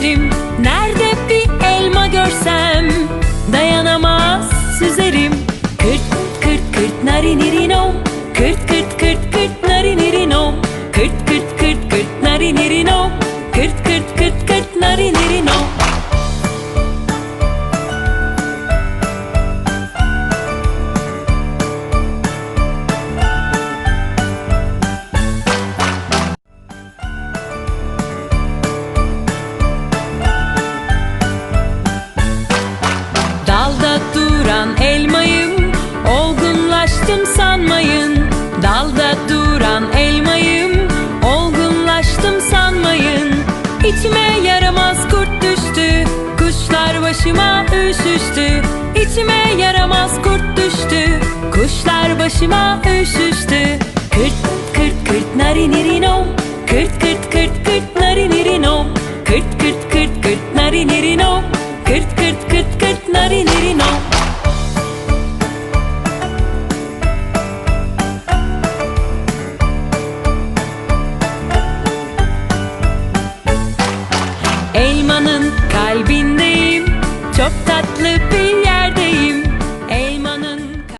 giderim Nerede bir elma görsem Dayanamaz süzerim. Kırt kırt kırt narinirinom Kırt kırt kırt kırt narinirinom Kırt kırt kırt kırt narinirinom Kırt kırt Duran elmayım Olgunlaştım sanmayın. İçime yaramaz kurt düştü Kuşlar başıma üşüştü. İçime yaramaz kurt düştü Kuşlar başıma üşüştü. Kırt kırt kırt narinirinom Kırt kırt kırt kırt limanın kalbindeyim. Çok tatlı bir yerdeyim.